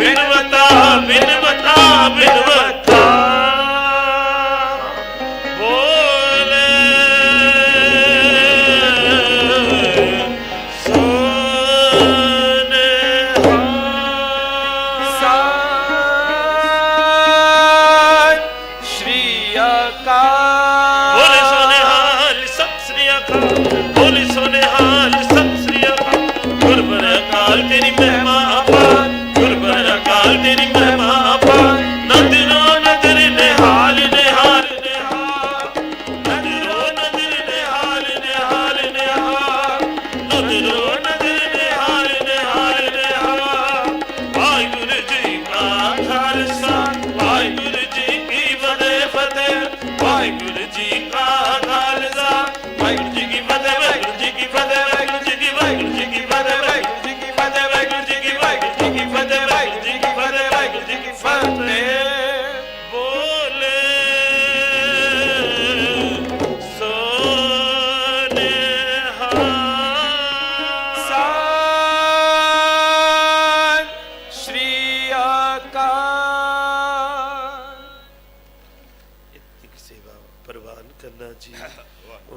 왜?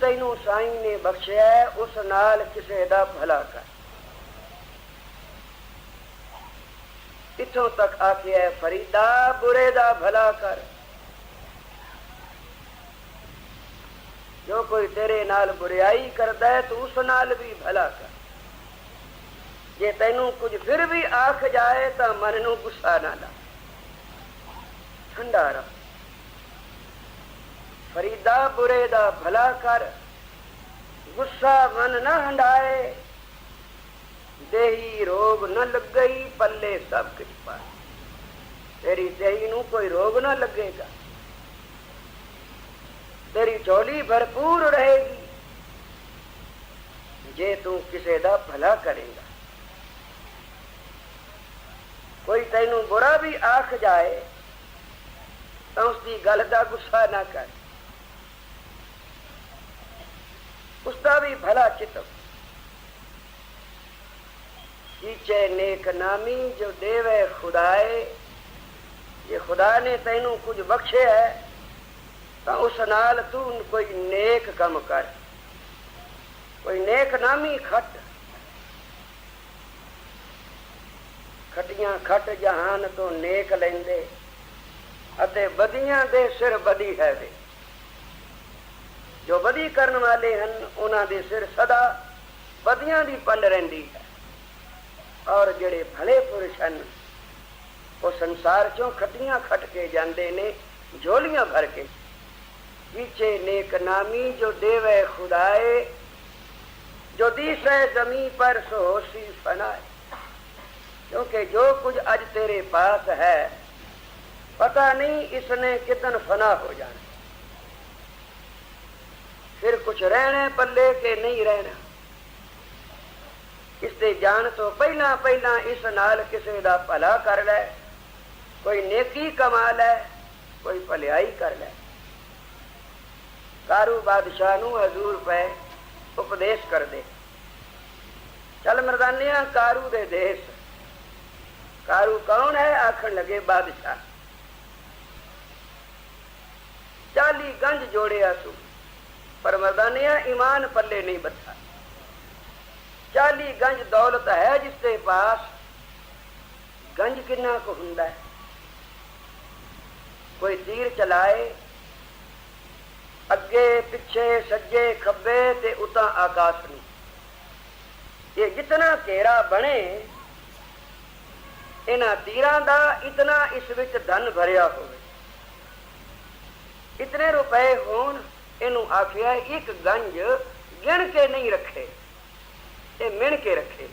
ਤੈਨੂੰ ਸਾਈਂ ਨੇ ਬਖਸ਼ਿਆ ਉਸ ਨਾਲ ਕਿਸੇ ਦਾ ਭਲਾ ਕਰ। ਇਥੋਂ ਤੱਕ ਆਖਿਆ ਫਰੀਦਾ, ਬੁਰੇ ਦਾ ਭਲਾ ਕਰ। ਜੋ ਕੋਈ ਤੇਰੇ ਨਾਲ ਬੁਰਾਈ ਕਰਦਾ ਹੈ, ਤੂੰ ਉਸ ਨਾਲ ਵੀ ਭਲਾ ਕਰ। ਜੇ ਤੈਨੂੰ ਕੁਝ ਫਿਰ ਵੀ ਆਖ ਜਾਏ, ਤਾਂ ਮਨ ਨੂੰ ਗੁੱਸਾ ਨਾ ਲਾ। ਠੰਡਾ ਰਹਿ ਫਰੀਦਾ ਬੁਰੇ ਦਾ ਭਲਾ ਕਰ। ਗੁੱਸਾ ਮਨ ਨਾ ਹੰਡਾਏ। ਦੇਹੀ ਰੋਗ ਨਾ ਲੱਗਈ, ਪੱਲੇ ਸਭ ਕੁਝ ਪਾ ਤੇਰੀ ਦੇਹੀ ਨੂੰ ਕੋਈ ਰੋਗ ਨਾ ਲੱਗੇਗਾ। ਤੇਰੀ ਝੋਲੀ ਭਰਪੂਰ ਰਹੇਗੀ। ਜੇ ਤੂੰ ਕਿਸੇ ਦਾ ਭਲਾ ਕਰੇਗਾ। ਕੋਈ ਤੈਨੂੰ ਬੁਰਾ ਵੀ ਆਖ ਜਾਏ, ਤਾਂ ਉਸ ਦੀ ਗੱਲ ਦਾ ਗੁੱਸਾ ਨਾ ਕਰ। ਉਸ ਦਾ ਵੀ ਭਲਾ ਚਿਤਵ ਕੀਚੇ ਨੇਕ ਨਾਮੀ ਜੋ ਦੇਵੇ ਖੁਦਾਏ ਜੇ ਖੁਦਾ ਨੇ ਤੈਨੂੰ ਕੁਝ ਬਖਸ਼ਿਆ ਹੈ ਤਾਂ ਉਸ ਨਾਲ ਤੂੰ ਕੋਈ ਨੇਕ ਕੰਮ ਕਰ ਕੋਈ ਨੇਕ ਨਾਮੀ ਖੱਟ ਖਟੀਆਂ ਖੱਟ ਜਹਾਨ ਤੋਂ ਨੇਕ ਲੈਂਦੇ ਅਤੇ ਬਦੀਆਂ ਦੇ ਸਿਰ ਬਦੀ ਹੈ ਦੇ ਜੋ ਵਧੀ ਕਰਨ ਵਾਲੇ ਹਨ, ਉਹਨਾਂ ਦੇ ਸਿਰ ਸਦਾ ਵਧੀਆਂ ਦੀ ਪਲ ਰਹਿੰਦੀ ਹੈ। ਔਰ ਜਿਹੜੇ ਭਲੇ ਪੁਰਸ਼ ਹਨ, ਉਹ ਸੰਸਾਰ ਚੋਂ ਖਟੀਆਂ ਖਟ ਕੇ ਜਾਂਦੇ ਨੇ ਝੋਲੀਆਂ ਭਰ ਕੇ। ਪੀਛੇ ਨੇਕ ਨਾਮੀ ਜੋ ਦੇਵੇ ਖੁਦਾਏ, ਜੋ ਦੀਸੈ ਜ਼ਮੀਨ ਪਰ ਸੋਸੀ ਫਨਾਏ। ਕਿਉਂਕਿ ਜੋ ਕੁਝ ਅੱਜ ਤੇਰੇ ਪਾਸ ਹੈ, ਪਤਾ ਨਹੀਂ ਇਸਨੇ ਕਿਦਨ ਫਨਾ ਹੋ ਜਾਣਾ। ਫਿਰ ਕੁਛ ਰਹਿਣਾ ਪੱਲੇ ਕੇ ਨਹੀਂ ਰਹਿਣਾ। ਇਸ ਤੇ ਜਾਣ ਤੋਂ ਪਹਿਲਾਂ ਪਹਿਲਾਂ ਇਸ ਨਾਲ ਕਿਸੇ ਦਾ ਭਲਾ ਕਰ ਲੈ, ਕੋਈ ਨੇਕੀ ਕਮਾ ਲੈ, ਕੋਈ ਭਲਾਈ ਕਰ ਲੈ। ਕਾਰੂ ਬਾਦਸ਼ਾਹ ਨੂੰ ਹਜ਼ੂਰ ਪੈ ਉਪਦੇਸ਼ ਕਰ ਦੇ ਚਲ ਮਰਦਾਨਿਆ, ਕਾਰੂ ਦੇ ਦੇਸ਼। ਕਾਰੂ ਕੌਣ ਹੈ? ਆਖਣ ਲਗੇ ਬਾਦਸ਼ਾਹ। ਚਾਲੀ ਗੰਜ ਜੋੜਿਆ ਤੂੰ ਪਰ ਮਰਦਾਨਿਆਂ ਈਮਾਨ ਪੱਲੇ ਨਹੀਂ ਬੱਠਾ। ਚਾਲੀ ਗੰਜ ਦੌਲਤ ਹੈ ਜਿਸ ਦੇ ਪਾਸ। ਗੰਜ ਕਿੰਨਾ ਕੁ ਹੁੰਦਾ ਹੈ? ਕੋਈ ਤੀਰ ਚਲਾਏ, ਅੱਗੇ, ਪਿੱਛੇ, ਸੱਜੇ, ਖੱਬੇ ਤੇ ਉਤਾਂ ਆਕਾਸ਼ ਨੂੰ। ਇਹ ਜਿਤਨਾ ਘੇਰਾ ਬਣੇ, ਇਹਨਾਂ ਤੀਰਾਂ ਦਾ ਇਤਨਾ ਇਸ ਵਿੱਚ ਧਨ ਭਰਿਆ ਹੋਵੇ। ਇਤਨੇ ਰੁਪਏ ਹੋਣ ਇਹਨੂੰ ਆਖਿਆ ਇੱਕ ਗੰਜ ਗਿਣ ਕੇ ਨਹੀਂ ਰੱਖੇ ਇਹ ਮਿਣ ਕੇ ਰੱਖੇ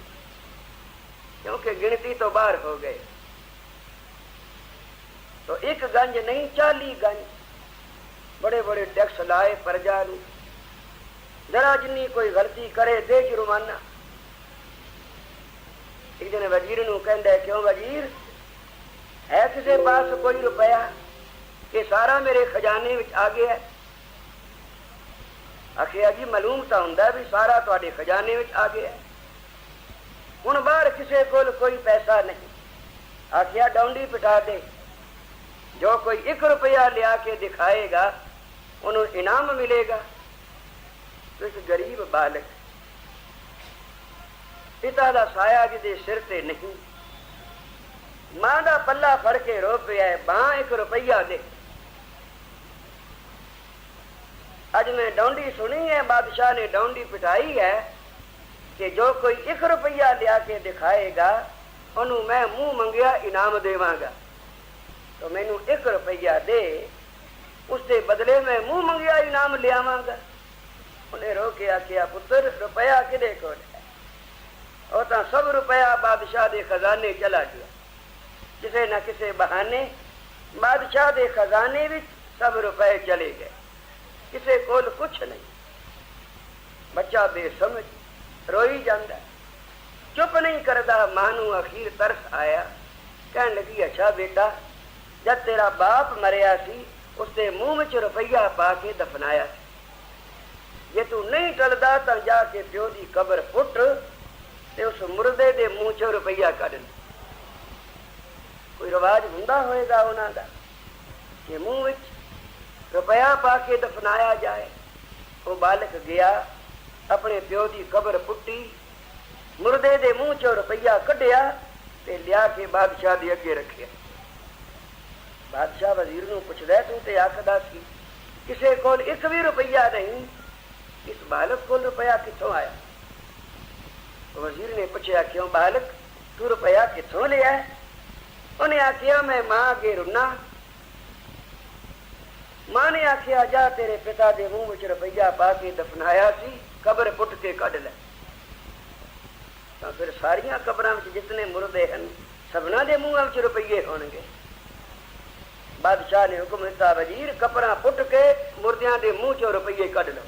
ਕਿਉਂਕਿ ਗਿਣਤੀ ਤੋਂ ਬਾਹਰ ਹੋ ਗਏ तो एक गंज नहीं चाली गंज बड़े बड़े टैक्स लाए प्रजा ਨੂੰ ਜਰਾ ਜਿੰਨੀ ਕੋਈ ਗਲਤੀ ਕਰੇ ਦੇ ਜੁਰਮਾਨਾ ਇੱਕ ਦਿਨ ਵਜ਼ੀਰ ਨੂੰ ਕਹਿੰਦਾ ਕਿਉਂ ਵਜ਼ੀਰ ਹੈ ਕਿਸੇ ਪਾਸ ਕੋਈ ਰੁਪਇਆ ਕਿ ਸਾਰਾ ਮੇਰੇ ਖਜ਼ਾਨੇ ਵਿੱਚ ਆ ਗਿਆ ਆਖਿਆ ਜੀ ਮਾਲੂਮ ਤਾਂ ਹੁੰਦਾ ਵੀ ਸਾਰਾ ਤੁਹਾਡੇ ਖਜ਼ਾਨੇ ਵਿੱਚ ਆ ਗਿਆ ਹੁਣ ਬਾਹਰ ਕਿਸੇ ਕੋਲ ਕੋਈ ਪੈਸਾ ਨਹੀਂ। ਆਖਿਆ ਡੌਂਡੀ ਪਟਾ ਦੇ। ਜੋ ਕੋਈ 1 ਰੁਪਇਆ ਲਿਆ ਕੇ ਦਿਖਾਏਗਾ, ਉਹਨੂੰ ਇਨਾਮ ਮਿਲੇਗਾ। ਇੱਕ ਗਰੀਬ ਬਾਲਕ ਪਿਤਾ ਦਾ ਸਾਇਆ ਜਿਹਦੇ ਸਿਰ ਤੇ ਨਹੀਂ। ਮਾਂ ਦਾ ਪੱਲਾ ਫੜ ਕੇ ਰੋ ਪਿਆ ਹੈ, ਬਾਹ 1 ਰੁਪਇਆ ਦੇ। اج میں ڈونڈی سنی ہے، بادشاہ نے ڈونڈی پٹائی ہے کہ جو کوئی ایک روپیہ لیا کے دکھائے گا، انہوں میں منہ منگیا، انعام دیواں گا۔ تو مینو ایک روپیہ دے، اس کے بدلے میں منہ منگیا، انعام لیا گا۔ انہیں رو کے آخیا پتر، روپیہ کدے ہے؟ اور تو سب روپیہ بادشاہ دے خزانے چلا گیا۔ کسی نہ کسی بہانے، بادشاہ دے خزانے بھی سب روپیہ چلے گئے۔ ਕਿਸੇ ਕੋਲ ਕੁਝ ਨਹੀਂ। ਬੱਚਾ ਬੇਸਮਝ ਰੋਈ ਜਾਂਦਾ। ਚੁੱਪ ਨਹੀਂ ਕਰਦਾ, ਮਾਂ ਨੂੰ ਅਖੀਰ ਤਰਸ ਆਇਆ। ਕਹਿਣ ਲੱਗੀ, ਅੱਛਾ ਬੇਟਾ, ਜਦ ਤੇਰਾ ਬਾਪ ਮਰਿਆ ਸੀ, ਉਸਦੇ ਮੂੰਹ ਵਿੱਚ ਰੁਪਈਆ ਪਾ ਕੇ ਦਫਨਾਇਆ ਜੇ ਤੂੰ ਨਹੀਂ ਟਲਦਾ, ਤਾਂ ਜਾ ਕੇ ਪਿਓ ਦੀ ਕਬਰ ਪੁੱਟ ਤੇ ਉਸ ਮੁਰਦੇ ਦੇ ਮੂੰਹ ਚੋਂ ਰੁਪਈਆ ਕੱਢ ਲੈ। ਕੋਈ ਰਿਵਾਜ ਹੁੰਦਾ ਹੋਏਗਾ ਉਹਨਾਂ ਦਾ? ਕਿ ਮੂੰਹ ਵਿੱਚ ਰੁਪਇਆ ਪਾ ਕੇ ਦਫਨਾਇਆ ਜਾਏ। ਉਹ ਬਾਲਕ ਗਿਆ, ਆਪਣੇ ਪਿਓ ਦੀ ਕਬਰ ਪੁੱਟੀ, ਮੁਰਦੇ ਦੇ ਮੂੰਹ ਚੋਂ ਰੁਪਈਆ ਕੱਢਿਆ ਤੇ ਲਿਆ ਕੇ ਬਾਦਸ਼ਾਹ ਦੇ ਅੱਗੇ ਰੱਖਿਆ। ਬਾਦਸ਼ਾਹ ਵਜ਼ੀਰ ਨੂੰ ਪੁੱਛਦਾ, ਤੂੰ ਤੇ ਆਖਦਾ ਸੀ, ਕਿਸੇ ਕੋਲ ਇੱਕ ਵੀ ਰੁਪਇਆ ਨਹੀਂ। ਇਸ ਬਾਲਕ ਕੋਲ ਰੁਪਇਆ ਕਿੱਥੋਂ ਆਇਆ? ਵਜ਼ੀਰ ਨੇ ਪੁੱਛਿਆ, ਕਿਉਂ ਬਾਲਕ, ਤੂੰ ਰੁਪਇਆ ਕਿੱਥੋਂ ਲਿਆ? ਉਹਨੇ ਆਖਿਆ, ਮੈਂ ਮਾਂ ਅੱਗੇ ਰੁਨਾ ਮਾਂ ਨੇ ਆਖਿਆ ਜਾ ਤੇਰੇ ਪਿਤਾ ਦੇ ਮੂੰਹ ਵਿੱਚ ਰੁਪਈਆ ਪਾ ਕੇ ਦਫਨਾਇਆ ਸੀ ਕਬਰ ਪੁੱਟ ਕੇ ਕੱਢ ਲੈ ਤਾਂ ਫਿਰ ਸਾਰੀਆਂ ਕਬਰਾਂ ਵਿੱਚ ਜਿਤਨੇ ਮੁਰਦੇ ਹਨ ਸਭਨਾਂ ਦੇ ਮੂੰਹਾਂ ਵਿੱਚ ਰੁਪਈਏ ਹੋਣਗੇ ਬਾਦਸ਼ਾਹ ਨੇ ਹੁਕਮ ਦਿੱਤਾ ਵਜ਼ੀਰ ਕਪੜਾ ਪੁੱਟ ਕੇ ਮੁਰਦਿਆਂ ਦੇ ਮੂੰਹ ਚੋਂ ਰੁਪਈਏ ਕੱਢ ਲਓ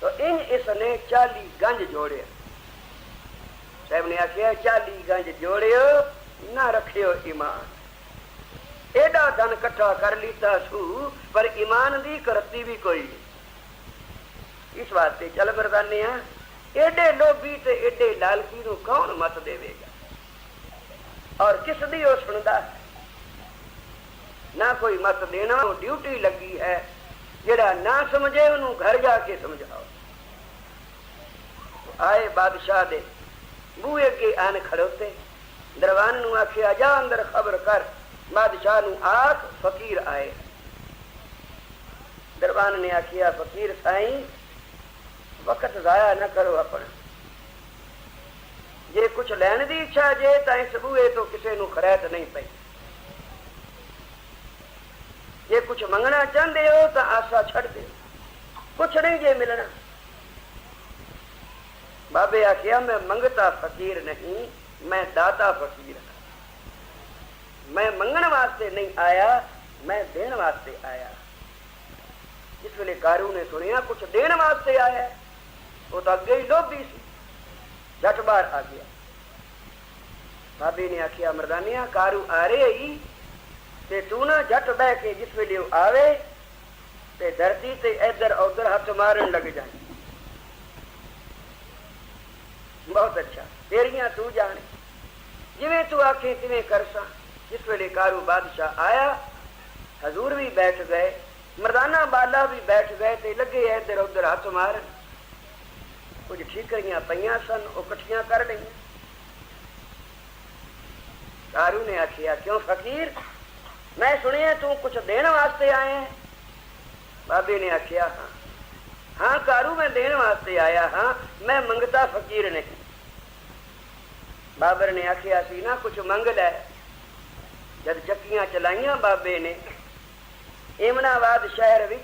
ਤੋ ਇਨ ਇਸ ਨੇ 40 ਗੰਜ ਜੋੜਿਆ ਸਾਹਿਬ ਨੇ ਆਖਿਆ 40 ਗੰਜ ਜੋੜਿਓ ਨਾ ਰੱਖਿਓ ਈਮਾਨ ਐਡਾ ਧਨ ਇਕੱਠਾ ਕਰ ਲੀਤਾ ਸੂ, ਪਰ ਈਮਾਨ ਦੀ ਕਰਤੀ ਵੀ ਕੋਈ ਨਹੀਂ। ਇਸ ਵਾਸਤੇ ਚੱਲ ਮਰਦਾਨੇ ਆ ਐਡੇ ਲੋਭੀ ਤੇ ਐਡੇ ਲਾਲਚੀ ਨੂੰ ਕੌਣ ਮਤ ਦੇਵੇਗਾ? ਔਰ ਕਿਸ ਦੀ ਉਹ ਸੁਣਦਾ ਹੈ? ਨਾ ਕੋਈ ਮਤ ਦੇਣਾ, ਉਹ ਡਿਊਟੀ ਲੱਗੀ ਹੈ, ਜਿਹੜਾ ਨਾ ਸਮਝੇ ਉਹਨੂੰ ਘਰ ਜਾ ਕੇ ਸਮਝਾਓ। ਆਏ ਬਾਦਸ਼ਾਹ ਦੇ, ਬੂਹੇ ਅੱਗੇ ਆਨ ਖੜੋਤੇ ਦਰਬਾਨ ਨੂੰ ਆਖਿਆ, ਜਾ ਅੰਦਰ ਖਬਰ ਕਰ। ਬਾਦਸ਼ਾਹ ਨੂੰ ਆਖ, ਫਕੀਰ ਆਏ। ਦਰਬਾਨ ਨੇ ਆਖਿਆ, ਫਕੀਰ ਸਾਈਂ, ਵਕਤ ਜ਼ਾਇਆ ਨਾ ਕਰੋ ਆਪਣਾ। ਜੇ ਕੁਝ ਲੈਣ ਦੀ ਇੱਛਾ ਜੇ, ਤਾਂ ਇਸ ਬੂਹੇ ਤੋਂ ਕਿਸੇ ਨੂੰ ਖਰੈਤ ਨਹੀਂ ਪਈ। ਜੇ ਕੁਝ ਮੰਗਣਾ ਚਾਹੁੰਦੇ ਹੋ, ਤਾਂ ਆਸਾ ਛੱਡ ਦਿਓ। ਕੁਛ ਨਹੀਂ ਜੇ ਮਿਲਣਾ। ਬਾਬੇ ਆਖਿਆ, ਮੈਂ ਮੰਗਤਾ ਫਕੀਰ ਨਹੀਂ, ਮੈਂ ਦਾਤਾ ਫਕੀਰ ਮੈਂ ਮੰਗਣ ਵਾਸਤੇ ਨਹੀਂ ਆਇਆ, ਮੈਂ ਦੇਣ ਵਾਸਤੇ ਆਇਆ। ਇਸ ਵੇਲੇ ਕਾਰੂ ਨੇ ਸੁਣਿਆ ਕੁਝ ਦੇਣ ਵਾਸਤੇ ਆਇਆ। ਉਹ ਤਾਂ ਅੱਗੇ ਹੀ ਲੋਭੀ ਸੀ। ਜੱਟ ਬਾਹਰ ਆ ਗਿਆ। ਬਾਬੇ ਨੇ ਆਖਿਆ, ਮਰਦਾਨਿਆ ਕਾਰੂ ਆ ਰਹੇ ਹੀ ਤੇ ਤੂੰ ਨਾ ਜੱਟ ਬਹਿ ਕੇ ਜਿਸ ਵੇਲੇ ਉਹ ਆਵੇ, ਤੇ ਧਰਤੀ ਤੇ ਇੱਧਰ ਉੱਧਰ ਹੱਥ ਮਾਰਨ ਲੱਗ ਜਾਏ ਬਹੁਤ ਅੱਛਾ। ਤੇਰੀਆਂ ਤੂੰ ਜਾਣੇ। ਜਿਵੇਂ ਤੂੰ ਆਖੇ, ਤਿਵੇਂ ਕਰਸਾਂ ਜਿਸ ਵੇਲੇ ਕਾਰੂ ਬਾਦਸ਼ਾਹ ਆਇਆ ਹਜ਼ੂਰ ਵੀ ਬੈਠ ਗਏ ਮਰਦਾਨਾ ਬਾਲਾ ਵੀ ਬੈਠ ਗਏ ਤੇ ਲੱਗੇ ਇੱਧਰ ਉੱਧਰ ਹੱਥ ਮਾਰਨ ਕੁਝ ਠੀਕਰੀਆਂ ਪਈਆਂ ਸਨ ਉਹ ਇਕੱਠੀਆਂ ਕਰ ਲਈਆਂ ਕਾਰੂ ਨੇ ਆਖਿਆ ਕਿਉਂ ਫਕੀਰ ਮੈਂ ਸੁਣਿਆ ਤੂੰ ਕੁਝ ਦੇਣ ਵਾਸਤੇ ਆਇਆ ਹੈ ਬਾਬੇ ਨੇ ਆਖਿਆ ਹਾਂ ਹਾਂ ਕਾਰੂ ਮੈਂ ਦੇਣ ਵਾਸਤੇ ਆਇਆ ਹਾਂ ਮੈਂ ਮੰਗਤਾ ਫਕੀਰ ਨਹੀਂ ਬਾਬਰ ਨੇ ਆਖਿਆ ਸੀ ਨਾ ਕੁਝ ਮੰਗ ਲੈ ਜਦ ਚੱਕੀਆਂ ਚਲਾਈਆਂ ਬਾਬੇ ਨੇ ਇਮਨਾਬਾਦ ਸ਼ਹਿਰ ਵਿੱਚ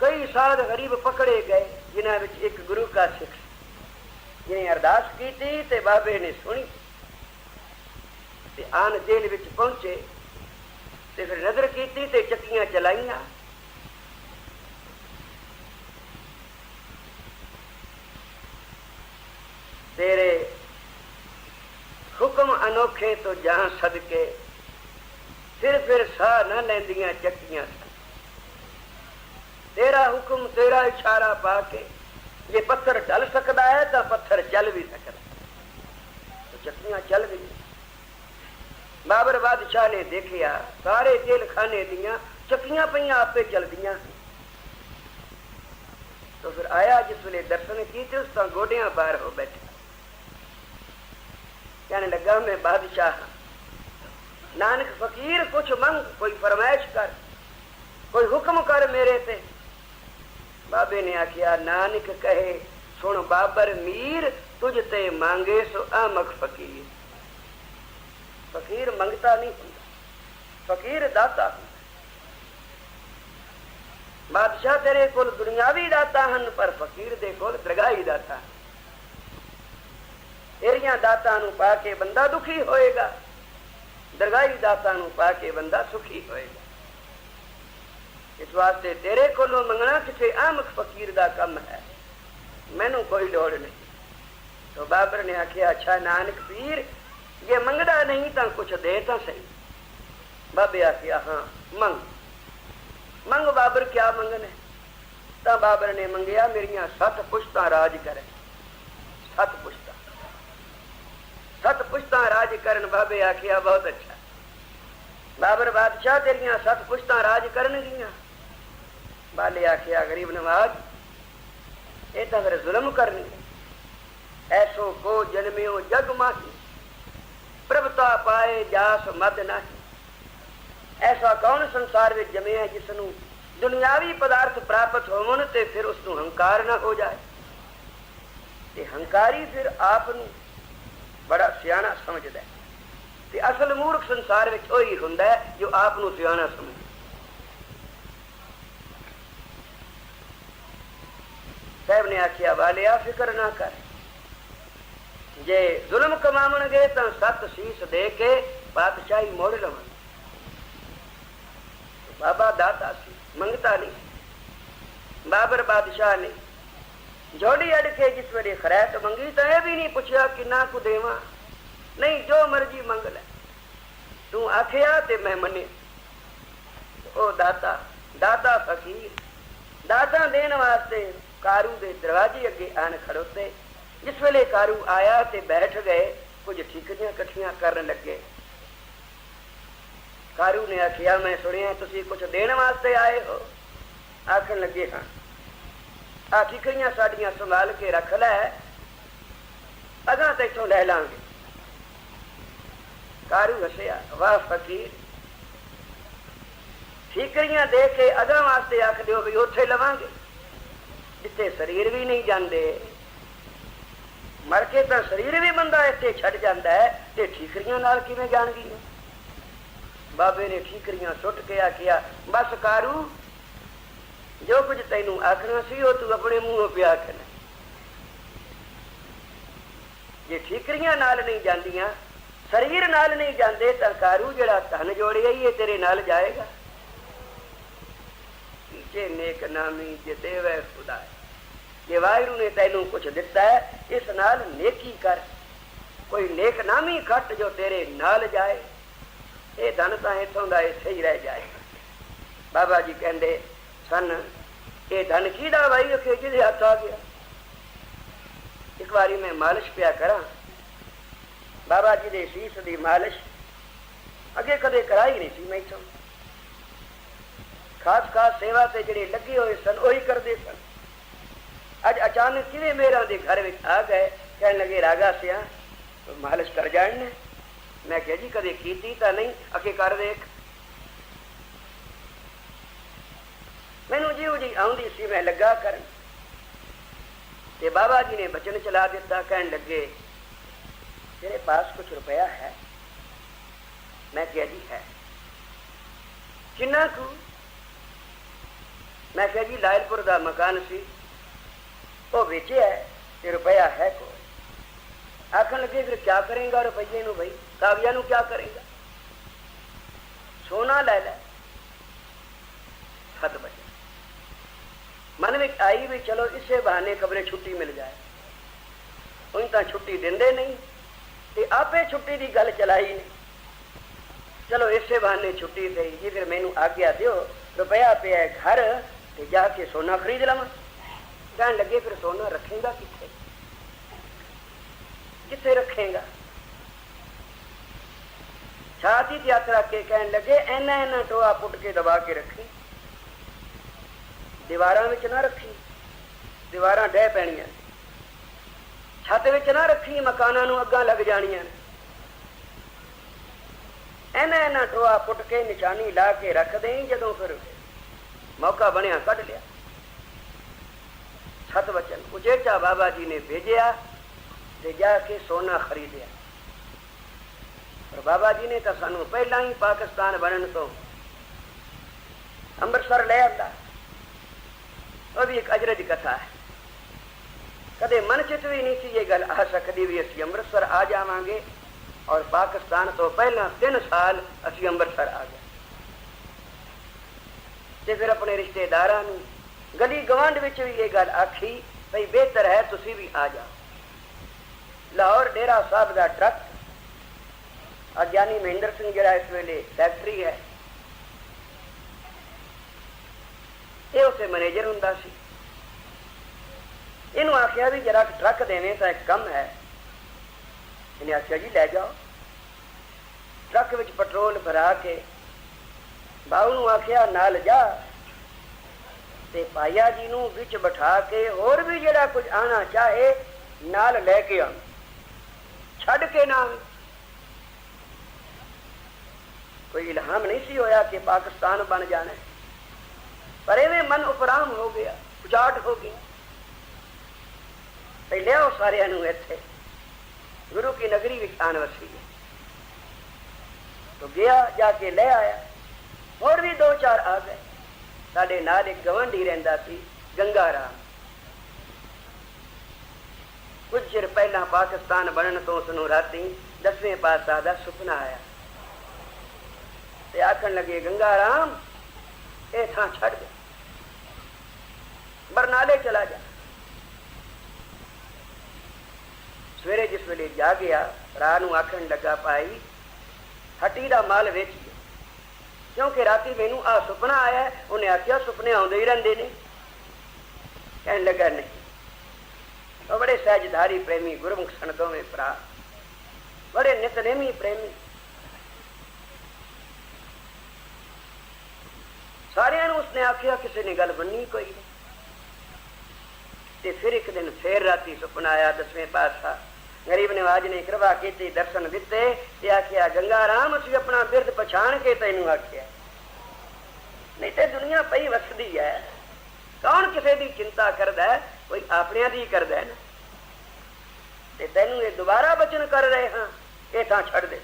ਕਈ ਸਾਧ ਗਰੀਬ ਪਕੜੇ ਗਏ, ਜਿਨ੍ਹਾਂ ਵਿੱਚ ਇੱਕ ਗੁਰੂ ਕਾ ਸਿੱਖ ਸੀ। ਜਿਹਨੇ ਅਰਦਾਸ ਕੀਤੀ ਤੇ ਬਾਬੇ ਨੇ ਸੁਣੀ ਤੇ ਆਨ ਜੇਲ੍ਹ ਵਿੱਚ ਪਹੁੰਚੇ ਤੇ ਫਿਰ ਨਜ਼ਰ ਕੀਤੀ ਤੇ ਚੱਕੀਆਂ ਚਲਾਈਆਂ ਤੇਰੇ ਹੁਕਮ ਅਨੋਖੇ ਤੋਂ ਜਾਂ ਸਦਕੇ ਫਿਰ ਫਿਰ ਸਾਹ ਨਾ ਲੈਂਦੀਆਂ ਚੱਕੀਆਂ ਸਨ। ਤੇਰਾ ਹੁਕਮ, ਤੇਰਾ ਇਸ਼ਾਰਾ ਪਾ ਕੇ ਜੇ ਪੱਥਰ ਢਲ ਸਕਦਾ ਹੈ, ਤਾਂ ਪੱਥਰ ਚੱਲ ਵੀ ਸਕਦਾ ਤਾਂ ਚੱਕੀਆਂ ਚੱਲ ਗਈਆਂ। ਬਾਬਰ ਬਾਦਸ਼ਾਹ ਨੇ ਦੇਖਿਆ, ਸਾਰੇ ਜੇਲ੍ਹ ਖਾਨੇ ਦੀਆਂ ਚੱਕੀਆਂ ਪਈਆਂ ਆਪੇ ਚਲਦੀਆਂ ਤਾਂ ਫਿਰ ਆਇਆ ਜਿਸ ਵੇਲੇ ਦਰਸ਼ਨ ਕੀਤੇ, ਉਸ ਤਾਂ ਗੋਡਿਆਂ ਪਾਰ ਹੋ ਬੈਠੇ। ਕਹਿਣੇ ਲੱਗਾ ਮੈਂ ਬਾਦਸ਼ਾਹ ਹਾਂ ਨਾਨਕ ਫਕੀਰ ਕੁਛ ਮੰਗ ਕੋਈ ਫਰਮਾਇਸ਼ ਕਰ ਕੋਈ ਹੁਕਮ ਕਰ ਮੇਰੇ ਤੇ ਬਾਬੇ ਨੇ ਆਖਿਆ ਨਾਨਕ ਕਹੇ ਸੁਣ ਬਾਬਰ ਮੀਰ ਤੁਝ ਤੇ ਮੰਗੇ ਸੋ ਆਮਖ ਫਕੀਰ ਫਕੀਰ ਮੰਗਤਾ ਨਹੀਂ ਹੁੰਦਾ ਫਕੀਰ ਦਾਤਾ ਹੁੰਦਾ ਬਾਦਸ਼ਾਹ ਤੇਰੇ ਕੋਲ ਦੁਨਿਆਵੀ ਦਾਤਾ ਹਨ ਪਰ ਫਕੀਰ ਦੇ ਕੋਲ ਦਰਗਾਹੀ ਦਾਤਾ ਹਨ। ਤੇਰੀਆਂ ਦਾਤਾਂ ਨੂੰ ਪਾ ਕੇ ਬੰਦਾ ਦੁਖੀ ਹੋਏਗਾ। ਦਰਗਾਹੀ ਦਾਤਾਂ ਨੂੰ ਪਾ ਕੇ ਬੰਦਾ ਸੁਖੀ ਹੋਏਗਾ। ਇਸ ਵਾਸਤੇ ਤੇਰੇ ਕੋਲੋਂ ਮੰਗਣਾ ਕਿਸੇ ਆਮਖ ਫਕੀਰ ਦਾ ਕੰਮ ਹੈ। ਮੈਨੂੰ ਕੋਈ ਲੋੜ ਨਹੀਂ। ਤੋ ਬਾਬਰ ਨੇ ਆਖਿਆ, ਅੱਛਾ ਨਾਨਕ ਪੀਰ, ਜੇ ਮੰਗਦਾ ਨਹੀਂ ਤਾਂ ਕੁਛ ਦੇ ਤਾਂ ਸਹੀ। ਬਾਬੇ ਆਖਿਆ, ਹਾਂ, ਮੰਗ। ਮੰਗ ਬਾਬਰ ਕਿਆ ਮੰਗਣਾ? ਤਾਂ ਬਾਬਰ ਨੇ ਮੰਗਿਆ, ਮੇਰੀਆਂ ਸੱਤ ਪੁਸ਼ਤਾਂ ਰਾਜ ਕਰੇ। ਸੱਤ ਪੁਸ਼ਤਾਂ। ਸੱਤ ਪੁਸ਼ਤਾਂ ਰਾਜ ਕਰਨ ਬਾਬੇ ਆਖਿਆ ਬਹੁਤ ਅੱਛਾ। ਬਾਬਰ ਬਾਦਸ਼ਾਹ ਤੇਰੀਆਂ ਸੱਤ ਪੁਸ਼ਤਾਂ ਰਾਜ ਕਰਨਗੀਆਂ। ਬਾਲੇ ਆਖਿਆ, ਗਰੀਬ ਨਵਾਜ, ਇਹ ਤਾਂ ਫਿਰ ਜ਼ੁਲਮ ਕਰਨੀ ਐਸੋ ਕੋ ਜਨਮਿਓ ਜਗ ਮਾਹੀ, ਪ੍ਰਭਤਾ ਪਾਏ ਜਾਸ ਮਦ ਨਹੀਂ। ਐਸਾ ਕੌਣ ਸੰਸਾਰ ਵਿੱਚ ਜਮਿਆ ਜਿਸ ਨੂੰ ਦੁਨਿਆਵੀ ਪਦਾਰਥ ਪ੍ਰਾਪਤ ਹੋਵਣ ਤੇ ਫਿਰ ਉਸ ਨੂੰ ਹੰਕਾਰ ਨਾ ਹੋ ਜਾਏ? ਤੇ ਹੰਕਾਰੀ ਫਿਰ ਆਪ ਨੂੰ ਬੜਾ ਸਿਆਣਾ ਸਮਝਦਾ ਹੈ ਤੇ ਅਸਲ ਮੂਰਖ ਸੰਸਾਰ ਵਿੱਚ ਉਹੀ ਹੁੰਦਾ ਹੈ ਜੋ ਆਪ ਨੂੰ ਸਿਆਣਾ ਸਮਝਦਾ ਸਾਹਿਬ ਨੇ ਆਖਿਆ ਵਾਲਿਆ ਫਿਕਰ ਨਾ ਕਰ ਜੇ ਜ਼ੁਲਮ ਕਮਾਵਣਗੇ ਤਾਂ ਸੱਤ ਸੀਸ ਦੇ ਕੇ ਬਾਦਸ਼ਾਹੀ ਮੋੜ ਲਵਾਂਗੇ ਬਾਬਾ ਦਾਤਾ ਸੀ ਮੰਗਤਾ ਨਹੀਂ ਬਾਬਰ ਬਾਦਸ਼ਾਹ ਨੇ ਜੋੜੀ ਅੜ ਕੇ ਜਿਸ ਵੇਲੇ ਖਰੈਤ ਮੰਗੀ ਤਾਂ ਇਹ ਵੀ ਨਹੀਂ ਪੁੱਛਿਆ ਕਿੰਨਾ ਕੁ ਦੇਵਾਂ। ਨਹੀਂ, ਜੋ ਮਰਜ਼ੀ ਮੰਗ ਲੈ। ਤੂੰ ਆਖਿਆ ਤੇ ਮੈਂ ਮੰਨੇ ਉਹ ਦਾਤਾ ਦਾਤਾ ਫਕੀਰ, ਦਾਤਾ ਦੇਣ ਵਾਸਤੇ ਕਾਰੂ ਦੇ ਦਰਵਾਜ਼ੇ ਅੱਗੇ ਆਣ ਖੜੋਤੇ। ਜਿਸ ਵੇਲੇ ਕਾਰੂ ਆਇਆ ਤੇ ਬੈਠ ਗਏ, ਕੁਝ ਠੀਕਰੀਆਂ ਇਕੱਠੀਆਂ ਕਰਨ ਲੱਗੇ। ਕਾਰੂ ਨੇ ਆਖਿਆ, ਮੈਂ ਸੁਣਿਆ, ਤੁਸੀਂ ਕੁਝ ਦੇਣ ਵਾਸਤੇ ਆਏ ਹੋ? ਆਖਣ ਲੱਗੇ ਹਾਂ। ਆ ਠੀਕਰੀਆਂ ਸਾਡੀਆਂ ਸੰਭਾਲ ਕੇ ਰੱਖ ਲੈ। ਅਗਾਂ ਤੇ ਇਥੋਂ ਲੈ ਲਾਂਗੇ। ਕਾਰੂ ਹਸਿਆ, ਵਾਹ ਫਕੀਰ। ਠੀਕਰੀਆਂ ਦੇ ਕੇ ਅਗਾਂ ਵਾਸਤੇ ਆਖ ਦਿਓ ਵੀ ਉੱਥੇ ਲਵਾਂਗੇ। ਜਿੱਥੇ ਸਰੀਰ ਵੀ ਨਹੀਂ ਜਾਂਦੇ। ਮਰ ਕੇ ਤਾਂ ਸਰੀਰ ਵੀ ਬੰਦਾ ਇੱਥੇ ਛੱਡ ਜਾਂਦਾ ਹੈ, ਤੇ ਠੀਕਰੀਆਂ ਨਾਲ ਕਿਵੇਂ ਜਾਣਗੀਆਂ? ਬਾਬੇ ਨੇ ਠੀਕਰੀਆਂ ਸੁੱਟ ਕੇ ਆਖਿਆ, ਬਸ ਕਾਰੂ ਜੋ ਕੁਝ ਤੈਨੂੰ ਆਖਣਾ ਸੀ, ਉਹ ਤੂੰ ਆਪਣੇ ਮੂੰਹੋਂ ਪਿਆ ਕਰ ਜੇ ਠੀਕਰੀਆਂ ਨਾਲ ਨਹੀਂ ਜਾਂਦੀਆਂ, ਸਰੀਰ ਨਾਲ ਨਹੀਂ ਜਾਂਦੇ, ਤਾਂ ਕਾਰੂ ਜਿਹੜਾ ਧਨ ਜੋੜਿਆ ਹੀ ਇਹ ਤੇਰੇ ਨਾਲ ਜਾਏਗਾ। ਜੇ ਨੇਕ ਨਾਮੀ ਜੇ ਦੇਵੇ ਖੁਦਾ ਜੇ ਵਾਹਿਗੁਰੂ ਨੇ ਤੈਨੂੰ ਕੁਝ ਦਿੱਤਾ ਹੈ, ਇਸ ਨਾਲ ਨੇਕੀ ਕਰ। ਕੋਈ ਨੇਕ ਨਾਮੀ ਖੱਟ ਜੋ ਤੇਰੇ ਨਾਲ ਜਾਏ, ਇਹ ਧਨ ਤਾਂ ਇਥੋਂ ਦਾ ਇੱਥੇ ਹੀ ਰਹਿ ਜਾਏ। ਬਾਬਾ ਜੀ ਕਹਿੰਦੇ ਸਨ। ਇਹ ਧਨ ਕਿਹਦਾ ਵਾਈ ਕਿ ਜਿਹਦੇ ਹੱਥ ਆ ਗਿਆ? ਇੱਕ ਵਾਰੀ ਮੈਂ ਮਾਲਿਸ਼ ਪਿਆ ਕਰਾਂ। ਬਾਬਾ ਜੀ ਦੇ ਸੀਸ ਦੀ ਮਾਲਿਸ਼ ਅੱਗੇ ਕਦੇ ਕਰਾਈ ਨਹੀਂ ਸੀ ਮੈਂ ਮੈਥੋਂ। ਖਾਸ ਖਾਸ ਸੇਵਾ ਤੇ ਜਿਹੜੇ ਲੱਗੇ ਹੋਏ ਸਨ, ਉਹੀ ਕਰਦੇ ਸਨ। ਅੱਜ ਅਚਾਨਕ ਕਿਵੇਂ ਮੇਰਾ ਦੇ ਘਰ ਵਿੱਚ ਆ ਗਏ? ਕਹਿਣ ਲੱਗੇ ਰਾਗਾ ਸਿਆ ਮਾਲਿਸ਼ ਕਰ ਜਾਣ ਨੇ। ਮੈਂ ਕਿਹਾ, ਜੀ, ਕਦੇ ਕੀਤੀ ਤਾਂ ਨਹੀਂ? ਅੱਗੇ ਕਰ ਦੇਖ। ਮੈਨੂੰ ਜਿਉ ਜੀ ਆਉਂਦੀ ਸੀ, ਮੈਂ ਲੱਗਾ ਕਰਨ ਤੇ ਬਾਬਾ ਜੀ ਨੇ ਬਚਨ ਚਲਾ ਦਿੱਤਾ, ਕਹਿਣ ਲੱਗੇ, ਤੇਰੇ ਪਾਸ ਕੁਝ ਰੁਪਇਆ ਹੈ? ਮੈਂ ਕਿਹਾ, ਜੀ, ਹੈ। ਕਿੰਨਾ ਕੁ? ਮੈਂ ਕਿਹਾ, ਜੀ, ਲਾਇਲਪੁਰ ਦਾ ਮਕਾਨ ਸੀ। ਉਹ ਵੇਚਿਆ ਤੇ ਰੁਪਇਆ ਹੈ ਕੋਈ ਆਖਣ ਲੱਗੇ, ਫਿਰ ਕੀ ਕਰੇਗਾ ਰੁਪਈਏ ਨੂੰ ਭਾਈ ਕਾਗਜ਼ਾਂ ਨੂੰ ਕੀ ਕਰੇਗਾ? ਸੋਨਾ ਲੈ ਲੈ। ਖਤ ਬਚਿਆ ਮਨ ਵਿੱਚ ਆਈ ਵੀ ਚਲੋ ਇਸੇ ਬਹਾਨੇ ਕਬਰੇ ਛੁੱਟੀ ਮਿਲ ਜਾਏ। ਉਹੀ ਤਾਂ ਛੁੱਟੀ ਦਿੰਦੇ ਨਹੀਂ, ਤੇ ਆਪੇ ਛੁੱਟੀ ਦੀ ਗੱਲ ਚਲਾਈ ਨਹੀਂ ਚਲੋ ਇਸੇ ਬਹਾਨੇ ਛੁੱਟੀ ਦੇਈ ਜੀ, ਫਿਰ ਮੈਨੂੰ ਆਗਿਆ ਦਿਓ, ਰੁਪਇਆ ਪਿਆ ਘਰ ਤੇ ਜਾ ਕੇ ਸੋਨਾ ਖਰੀਦ ਲਵਾਂ। ਕਹਿਣ ਲੱਗੇ, ਫਿਰ ਸੋਨਾ ਰੱਖੇਗਾ ਕਿੱਥੇ? ਕਿੱਥੇ ਰੱਖੇਗਾ? ਛਾਤੀ ਯਾਤਰਾ ਕੇ ਕਹਿਣ ਲੱਗੇ ਐਨਾ ਐਨਾ ਟੋਆ ਪੁੱਟ ਕੇ ਦਬਾ ਕੇ ਰੱਖੀ। ਦੀਵਾਰਾਂ ਵਿੱਚ ਨਾ ਰੱਖੀ, ਦੀਵਾਰਾਂ ਡਹਿ ਪੈਣੀਆਂ। ਛੱਤ ਵਿੱਚ ਨਾ ਰੱਖੀ, ਮਕਾਨਾਂ ਨੂੰ ਅੱਗਾਂ ਲੱਗ ਜਾਣੀਆਂ। ਐਨਾ ਐਨਾ ਟੋਆ ਪੁੱਟ ਕੇ ਨਿਸ਼ਾਨੀ ਲਾ ਕੇ ਰੱਖ ਦੇਂ ਜਦੋਂ ਫਿਰ ਮੌਕਾ ਬਣਿਆ ਕੱਢ ਲਿਆ। ਸਤ ਵਚਨ ਉਚੇਚਾ ਬਾਬਾ ਜੀ ਨੇ ਭੇਜਿਆ ਤੇ ਜਾ ਕੇ ਸੋਨਾ ਖਰੀਦਿਆ। ਪਰ ਬਾਬਾ ਜੀ ਨੇ ਤਾਂ ਸਾਨੂੰ ਪਹਿਲਾਂ ਹੀ ਪਾਕਿਸਤਾਨ ਬਣਨ ਤੋਂ ਅੰਮ੍ਰਿਤਸਰ ਲੈ ਆਂਦਾ। ਉਹ ਵੀ ਇੱਕ ਅਜਰਜ ਕਥਾ ਹੈ ਕਦੇ ਮਨ ਚਿਤ ਵੀ ਨਹੀਂ ਸੀ ਇਹ ਗੱਲ ਆ ਸਕਦੀ ਵੀ ਅਸੀਂ ਅੰਮ੍ਰਿਤਸਰ ਆ ਜਾਵਾਂਗੇ ਔਰ ਪਾਕਿਸਤਾਨ ਤੋਂ ਪਹਿਲਾਂ 3 ਸਾਲ ਅਸੀਂ ਅੰਮ੍ਰਿਤਸਰ ਆ ਗਏ ਤੇ ਫਿਰ ਆਪਣੇ ਰਿਸ਼ਤੇਦਾਰਾਂ ਨੂੰ ਗਲੀ ਗਵਾਂਢ ਵਿੱਚ ਵੀ ਇਹ ਗੱਲ ਆਖੀ ਭਈ ਬਿਹਤਰ ਹੈ ਤੁਸੀਂ ਵੀ ਆ ਜਾਓ ਲਾਹੌਰ ਡੇਰਾ ਸਾਹਿਬ ਦਾ ਟਰੱਕ ਆ ਗਿਆਨੀ ਮਹਿੰਦਰ ਸਿੰਘ ਜਿਹੜਾ ਇਸ ਵੇਲੇ ਸੈਕਟਰੀ ਹੈ ਇਹ ਉਸੇ ਮੈਨੇਜਰ ਹੁੰਦਾ ਸੀ। ਇਹਨੂੰ ਆਖਿਆ ਵੀ ਜਰਾ ਟਰੱਕ ਦੇਣੇ ਤਾਂ ਇੱਕ ਕੰਮ ਹੈ। ਇਹਨੇ ਆਖਿਆ ਜੀ, ਲੈ ਜਾਓ। ਟਰੱਕ ਵਿੱਚ ਪੈਟਰੋਲ ਭਰਾ ਕੇ ਬਾਹੂ ਨੂੰ ਆਖਿਆ, ਨਾਲ ਜਾ ਤੇ ਪਾਇਆ ਜੀ ਨੂੰ ਵਿੱਚ ਬਿਠਾ ਕੇ ਹੋਰ ਵੀ ਜਿਹੜਾ ਕੁਝ ਆਣਾ ਚਾਹੇ ਨਾਲ ਲੈ ਕੇ ਆ ਛੱਡ ਕੇ ਨਾ ਕੋਈ ਇਲਹਾਮ ਨਹੀਂ ਸੀ ਹੋਇਆ ਕਿ ਪਾਕਿਸਤਾਨ ਬਣ ਜਾਣਾ। ਹੈ। ਪਰ ਐਵੇਂ ਮਨ ਉਪਰਾਮ ਹੋ ਗਿਆ ਉਜਾਟ ਹੋ ਗਿਆ। ਤੇ ਲਿਆਓ ਸਾਰਿਆਂ ਨੂੰ ਇੱਥੇ। ਗੁਰੂ ਕੀ ਨਗਰੀ ਵਿੱਚ ਆਣ ਵਸੀ ਹੈ ਤੋ ਗਿਆ, ਜਾ ਕੇ ਲੈ ਆਇਆ। ਹੋਰ ਵੀ ਦੋ ਚਾਰ ਆ ਗਏ। ਸਾਡੇ ਨਾਲ ਇੱਕ ਗਵੰਡੀ ਰਹਿੰਦਾ ਸੀ, ਗੰਗਾ ਰਾਮ। ਕੁਝ ਚਿਰ ਪਹਿਲਾਂ ਪਾਕਿਸਤਾਨ ਬਣਨ ਤੋਂ ਉਸ ਨੂੰ ਰਾਤੀ ਦਸਵੇਂ ਪਾਤਸ਼ਾਹ ਦਾ ਸੁਪਨਾ ਆਇਆ। ਤੇ ਆਖਣ ਲੱਗੇ, ਗੰਗਾ ਰਾਮ, ਇਹ ਥਾਂ ਛੱਡ ਦੇ। ਬਰਨਾਲੇ ਚਲਾ ਜਾ ਸਵੇਰੇ ਜਿਸ ਵੇਲੇ ਜਾ ਗਿਆ, ਰਾਹ ਨੂੰ ਆਖਣ ਲੱਗਾ, ਭਾਈ, ਹੱਟੀ ਦਾ ਮਾਲ ਵੇਚੀਏ। ਕਿਉਂਕਿ ਰਾਤੀ ਮੈਨੂੰ ਆ ਸੁਪਨਾ ਆਇਆ, ਉਹਨੇ ਆਖਿਆ, ਸੁਪਨੇ ਆਉਂਦੇ ਹੀ ਰਹਿੰਦੇ ਨੇ। ਕਹਿਣ ਲੱਗਾ, ਨਹੀਂ। ਉਹ ਬੜੇ ਸਹਿਜਧਾਰੀ ਪ੍ਰੇਮੀ, ਗੁਰਮੁਖ ਸਨ ਦੋਵੇਂ ਭਰਾ। ਬੜੇ ਨਿਤਨੇਮੀ ਪ੍ਰੇਮੀ। ਸਾਰਿਆਂ ਨੂੰ ਉਸਨੇ ਆਖਿਆ, ਕਿਸੇ ਨੇ ਗੱਲ ਬੰਨੀ ਕੋਈ ਨਹੀਂ। ਤੇ ਫਿਰ ਇੱਕ ਦਿਨ ਫੇਰ ਰਾਤੀ ਸੁਪਨਾ ਆਇਆ ਦਸਵੇਂ ਪਾਤਸ਼ਾਹ। ਗਰੀਬ ਨਿਵਾਜ ਨੇ ਕਿਰਪਾ ਕੀਤੀ, ਦਰਸ਼ਨ ਦਿੱਤੇ ਤੇ ਆਖਿਆ, ਗੰਗਾ ਰਾਮ ਅਸੀਂ ਆਪਣਾ ਬਿਰਧ ਪਛਾਣ ਕੇ ਤੈਨੂੰ ਆਖਿਆ। ਨਹੀਂ ਤੇ ਦੁਨੀਆ ਪਈ ਵਸਦੀ ਹੈ ਕੌਣ ਕਿਸੇ ਦੀ ਚਿੰਤਾ ਕਰਦਾ ਕੋਈ ਆਪਣਿਆਂ ਦੀ ਕਰਦਾ ਨਾ। ਤੇ ਤੈਨੂੰ ਇਹ ਦੁਬਾਰਾ ਬਚਨ ਕਰ ਰਹੇ ਹਾਂ, ਇਹ ਤਾਂ ਛੱਡ ਦੇ।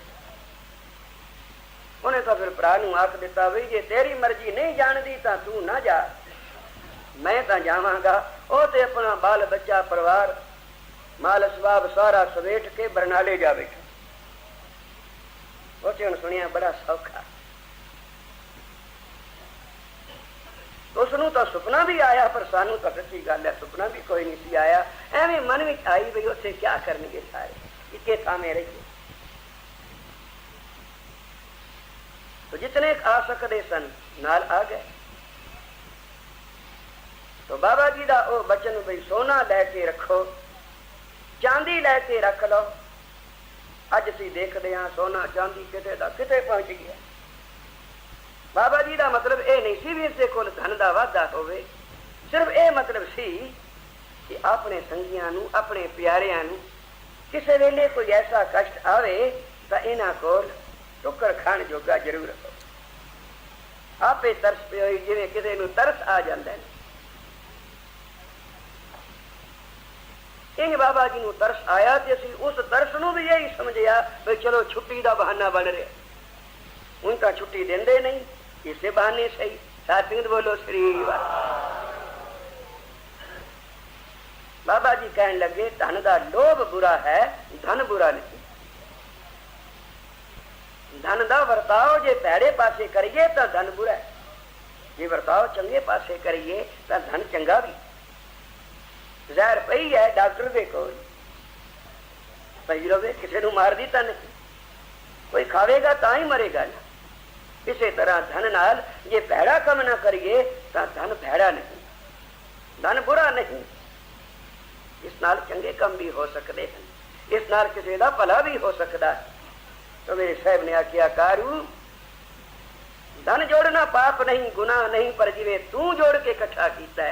ਉਹਨੇ ਤਾਂ ਫਿਰ ਭਰਾ ਨੂੰ ਆਖ ਦਿੱਤਾ, ਵੀ ਜੇ ਤੇਰੀ ਮਰਜ਼ੀ ਨਹੀਂ ਜਾਣਦੀ ਤਾਂ ਤੂੰ ਨਾ ਜਾ। ਮੈਂ ਤਾਂ ਜਾਵਾਂਗਾ। ਉਹ ਤੇ ਆਪਣਾ ਬਾਲ, ਬੱਚਾ, ਪਰਿਵਾਰ, ਮਾਲ, ਸਵਾਬ ਸਾਰਾ ਸਵੇਟ ਕੇ ਬਰਨਾਲੇ ਜਾ ਬੈਠਾ ਉਹ ਤੇ ਹੁਣ ਸੁਣਿਆ ਬੜਾ ਸੌਖਾ। ਉਸ ਨੂੰ ਤਾਂ ਸੁਪਨਾ ਵੀ ਆਇਆ, ਪਰ ਸਾਨੂੰ ਤਾਂ ਸੱਚੀ ਗੱਲ ਹੈ, ਸੁਪਨਾ ਵੀ ਕੋਈ ਨਹੀਂ ਸੀ ਆਇਆ। ਐਵੇਂ ਮਨ ਵਿੱਚ ਆਈ ਵੀ ਉੱਥੇ ਕੀ ਕਰਨਗੇ ਸਾਰੇ, ਇੱਕੇ ਥਾਵੇਂ ਰਹੀਏ। ਤੋ ਜਿਤਨੇ ਆ ਸਕਦੇ ਸਨ, ਨਾਲ ਆ ਗਏ। ਤੋ ਬਾਬਾ ਜੀ ਦਾ ਉਹ ਬਚਨ ਬਈ ਸੋਨਾ ਲੈ ਕੇ ਰੱਖੋ, ਚਾਂਦੀ ਲੈ ਕੇ ਰੱਖ ਲਓ। ਅੱਜ ਅਸੀਂ ਦੇਖਦੇ ਹਾਂ ਸੋਨਾ, ਚਾਂਦੀ ਕਿਤੇ ਦਾ ਕਿਤੇ ਪਹੁੰਚ ਗਿਆ। ਬਾਬਾ ਜੀ ਦਾ ਮਤਲਬ ਇਹ ਨਹੀਂ ਸੀ ਵੀ ਇਸੇ ਕੋਲ ਧਨ ਦਾ ਵਾਧਾ ਹੋਵੇ। ਸਿਰਫ ਇਹ ਮਤਲਬ ਸੀ ਕਿ ਆਪਣੇ ਸੰਗੀਆਂ ਨੂੰ, ਆਪਣੇ ਪਿਆਰਿਆਂ ਨੂੰ ਕਿਸੇ ਵੇਲੇ ਕੋਈ ਐਸਾ ਕਸ਼ਟ ਆਵੇ ਤਾਂ ਇਹਨਾਂ ਕੋਲ ਟੁੱਕਰ ਖਾਣ ਜੋਗਾ ਜ਼ਰੂਰ ਹੋ ਆਪੇ ਤਰਸ ਪਿਓਈ ਜਿਵੇਂ ਕਿਸੇ ਨੂੰ ਤਰਸ ਆ ਜਾਂਦਾ ਹੈ। ਇੰਜ ਬਾਬਾ ਜੀ ਨੂੰ ਤਰਸ ਆਇਆ ਤੇ ਅਸੀਂ ਉਸ ਤਰਸ ਨੂੰ ਵੀ ਇਹੀ ਸਮਝਿਆ ਵੀ ਚਲੋ ਛੁੱਟੀ ਦਾ ਬਹਾਨਾ ਬਣ ਰਿਹਾ। ਹੁਣ ਤਾਂ ਛੁੱਟੀ ਦਿੰਦੇ ਨਹੀਂ, ਇਸੇ ਬਹਾਨੇ ਸਹੀ। ਸਾਧ ਸੰਗਤ ਬੋਲੋ ਸ੍ਰੀ ਬਾਬਾ ਜੀ ਕਹਿਣ ਲੱਗੇ, ਧਨ ਦਾ ਲੋਭ ਬੁਰਾ ਹੈ, ਧਨ ਬੁਰਾ ਨਹੀਂ। ਧਨ ਦਾ ਵਰਤਾਓ ਜੇ ਭੈੜੇ ਪਾਸੇ ਕਰੀਏ ਤਾਂ ਧਨ ਬੁਰਾ ਹੈ। ਜੇ ਵਰਤਾਓ ਚੰਗੇ ਪਾਸੇ ਕਰੀਏ ਤਾਂ ਧਨ ਚੰਗਾ ਵੀ। ਜ਼ਹਿਰ ਪਈ ਹੈ, ਡਾਕਟਰ ਦੇ ਕੋਲ ਪਈ ਰਵੇ, ਕਿਸੇ ਨੂੰ ਮਾਰ ਦਿੱਤਾ ਨਹੀਂ। ਕੋਈ ਖਾਵੇਗਾ ਤਾਂ ਹੀ ਮਰੇਗਾ ਨਾ। ਇਸੇ ਤਰ੍ਹਾਂ ਧਨ ਨਾਲ ਜੇ ਭੈੜਾ ਕੰਮ ਨਾ ਕਰੀਏ, ਤਾਂ ਧਨ ਭੈੜਾ ਨਹੀਂ। ਧਨ ਬੁਰਾ ਨਹੀਂ। ਇਸ ਨਾਲ ਚੰਗੇ ਕੰਮ ਵੀ ਹੋ ਸਕਦੇ ਹਨ। ਇਸ ਨਾਲ ਕਿਸੇ ਦਾ ਭਲਾ ਵੀ ਹੋ ਸਕਦਾ ਹੈ। ਤਾਂ ਮੇਰੇ ਸਾਹਿਬ ਨੇ ਆਖਿਆ, ਕਾਰੂ, ਧਨ ਜੋੜਨਾ ਪਾਪ ਨਹੀਂ, ਗੁਨਾਹ ਨਹੀਂ, ਪਰ ਜਿਵੇਂ ਤੂੰ ਜੋੜ ਕੇ ਇਕੱਠਾ ਕੀਤਾ